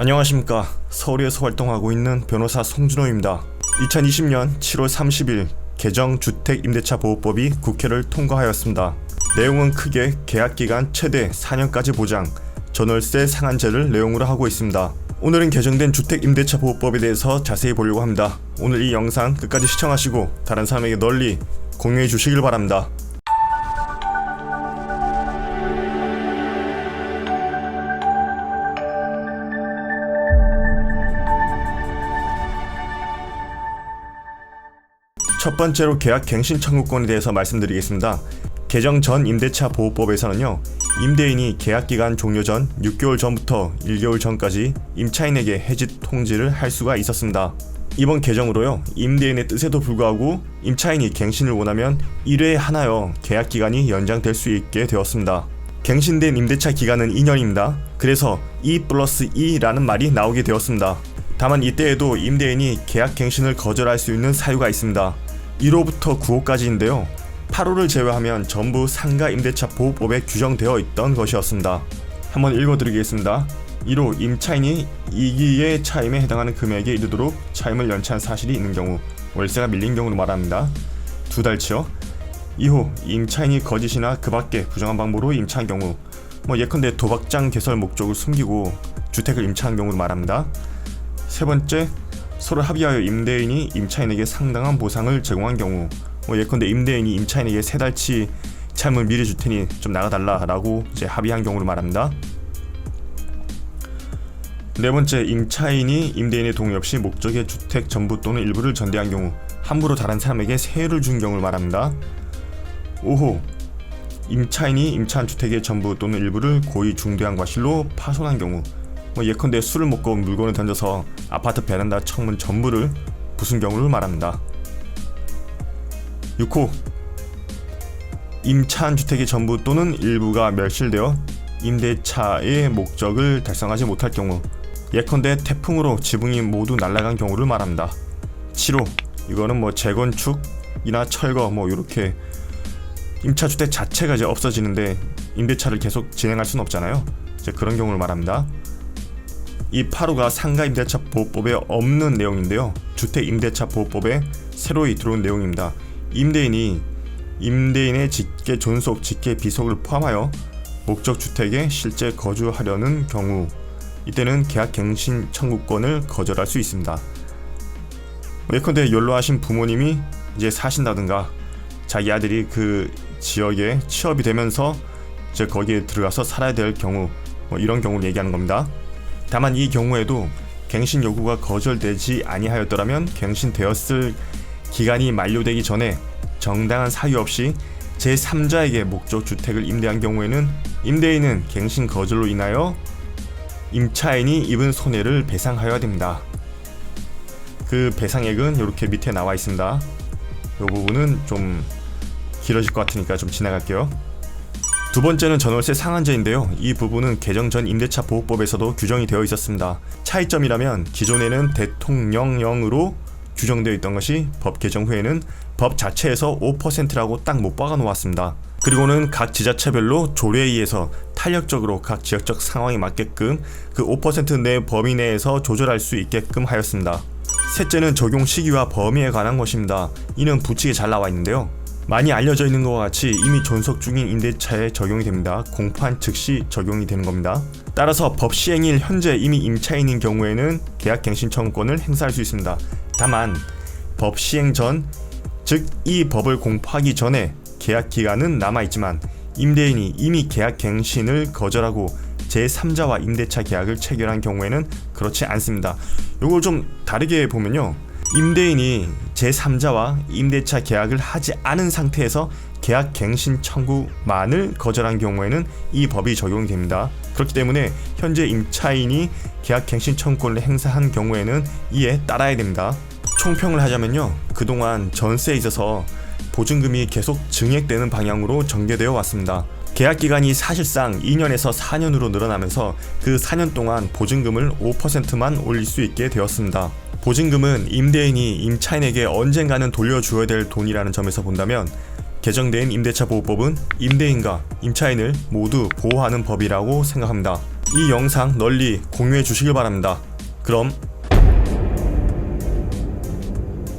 안녕하십니까. 서울에서 활동하고 있는 변호사 송준호입니다. 2020년 7월 30일 개정 주택임대차보호법이 국회를 통과하였습니다. 내용은 크게 계약기간 최대 4년까지 보장 전월세 상한제를 내용으로 하고 있습니다. 오늘은 개정된 주택임대차보호법에 대해서 자세히 보려고 합니다. 오늘 이 영상 끝까지 시청하시고 다른 사람에게 널리 공유해 주시길 바랍니다 첫 번째로 계약 갱신 청구권에 대해서 말씀드리겠습니다. 개정 전 임대차 보호법에서는요. 임대인이 계약 기간 종료 전 6개월 전부터 1개월 전까지 임차인에게 해지 통지를 할 수가 있었습니다. 이번 개정으로요. 임대인의 뜻에도 불구하고 임차인이 갱신을 원하면 1회에 하나여 계약 기간이 연장될 수 있게 되었습니다. 갱신된 임대차 기간은 2년입니다. 그래서 2 플러스 2라는 말이 나오게 되었습니다. 다만 이때에도 임대인이 계약 갱신을 거절할 수 있는 사유가 있습니다. 1호부터 9호까지인데요. 8호를 제외하면 전부 상가 임대차 보호법에 규정되어 있던 것이었습니다. 한번 읽어드리겠습니다. 1호 임차인이 이기의 차임에 해당하는 금액에 이르도록 차임을 연체한 사실이 있는 경우 월세가 밀린 경우로 말합니다. 두 달치요. 2호 임차인이 거짓이나 그 밖에 부정한 방법으로 임차한 경우 뭐 예컨대 도박장 개설 목적을 숨기고 주택을 임차한 경우로 말합니다. 세 번째 서로 합의하여 임대인이 임차인에게 상당한 보상을 제공한 경우 뭐 예컨대 임대인이 임차인에게 세 달치 차임을 미리 줄 테니 좀 나가달라라고 이제 합의한 경우를 말합니다. 네 번째 임차인이 임대인의 동의 없이 목적의 주택 전부 또는 일부를 전대한 경우 함부로 다른 사람에게 세율을 준 경우를 말합니다. 5호 임차인이 임차한 주택의 전부 또는 일부를 고의 중대한 과실로 파손한 경우 뭐 예컨대 술을 먹고 물건을 던져서 아파트 베란다 창문 전부를 부순 경우를 말합니다. 6호 임차한 주택의 전부 또는 일부가 멸실되어 임대차의 목적을 달성하지 못할 경우 예컨대 태풍으로 지붕이 모두 날아간 경우를 말합니다. 7호 이거는 뭐 재건축이나 철거 뭐 이렇게 임차 주택 자체가 이제 없어지는데 임대차를 계속 진행할 수는 없잖아요. 이제 그런 경우를 말합니다. 이 8호가 상가 임대차 보호법에 없는 내용인데요. 주택 임대차 보호법에 새로이 들어온 내용입니다. 임대인이 임대인의 직계 존속, 직계 비속을 포함하여 목적 주택에 실제 거주하려는 경우 이때는 계약 갱신 청구권을 거절할 수 있습니다. 예컨대 연로하신 부모님이 이제 사신다든가 자기 아들이 그 지역에 취업이 되면서 이제 거기에 들어가서 살아야 될 경우 뭐 이런 경우를 얘기하는 겁니다. 다만 이 경우에도 갱신 요구가 거절되지 아니하였더라면 갱신되었을 기간이 만료되기 전에 정당한 사유 없이 제3자에게 목적 주택을 임대한 경우에는 임대인은 갱신 거절로 인하여 임차인이 입은 손해를 배상하여야 됩니다. 그 배상액은 이렇게 밑에 나와 있습니다. 이 부분은 좀 길어질 것 같으니까 좀 지나갈게요. 두 번째는 전월세 상한제인데요. 이 부분은 개정 전 임대차 보호법에서도 규정이 되어 있었습니다. 차이점이라면 기존에는 대통령령으로 규정되어 있던 것이 법 개정 후에는 법 자체에서 5%라고 딱 못 박아 놓았습니다. 그리고는 각 지자체별로 조례에 의해서 탄력적으로 각 지역적 상황에 맞게끔 그 5%내 범위 내에서 조절할 수 있게끔 하였습니다. 셋째는 적용 시기와 범위에 관한 것입니다. 이는 부칙에 잘 나와 있는데요. 많이 알려져 있는 것과 같이 이미 존속 중인 임대차에 적용이 됩니다. 공판 즉시 적용이 되는 겁니다. 따라서 법 시행일 현재 이미 임차인인 경우에는 계약 갱신 청구권을 행사할 수 있습니다. 다만 법 시행 전, 즉 이 법을 공포하기 전에 계약 기간은 남아 있지만 임대인이 이미 계약 갱신을 거절하고 제3자와 임대차 계약을 체결한 경우에는 그렇지 않습니다. 요걸 좀 다르게 보면요. 임대인이 제3자와 임대차 계약을 하지 않은 상태에서 계약 갱신 청구만을 거절한 경우에는 이 법이 적용이 됩니다. 그렇기 때문에 현재 임차인이 계약 갱신 청구권을 행사한 경우에는 이에 따라야 됩니다. 총평을 하자면요. 그동안 전세에 있어서 보증금이 계속 증액되는 방향으로 전개되어 왔습니다. 계약 기간이 사실상 2년에서 4년으로 늘어나면서 그 4년 동안 보증금을 5%만 올릴 수 있게 되었습니다. 보증금은 임대인이 임차인에게 언젠가는 돌려주어야 될 돈이라는 점에서 본다면 개정된 임대차 보호법은 임대인과 임차인을 모두 보호하는 법이라고 생각합니다. 이 영상 널리 공유해 주시길 바랍니다. 그럼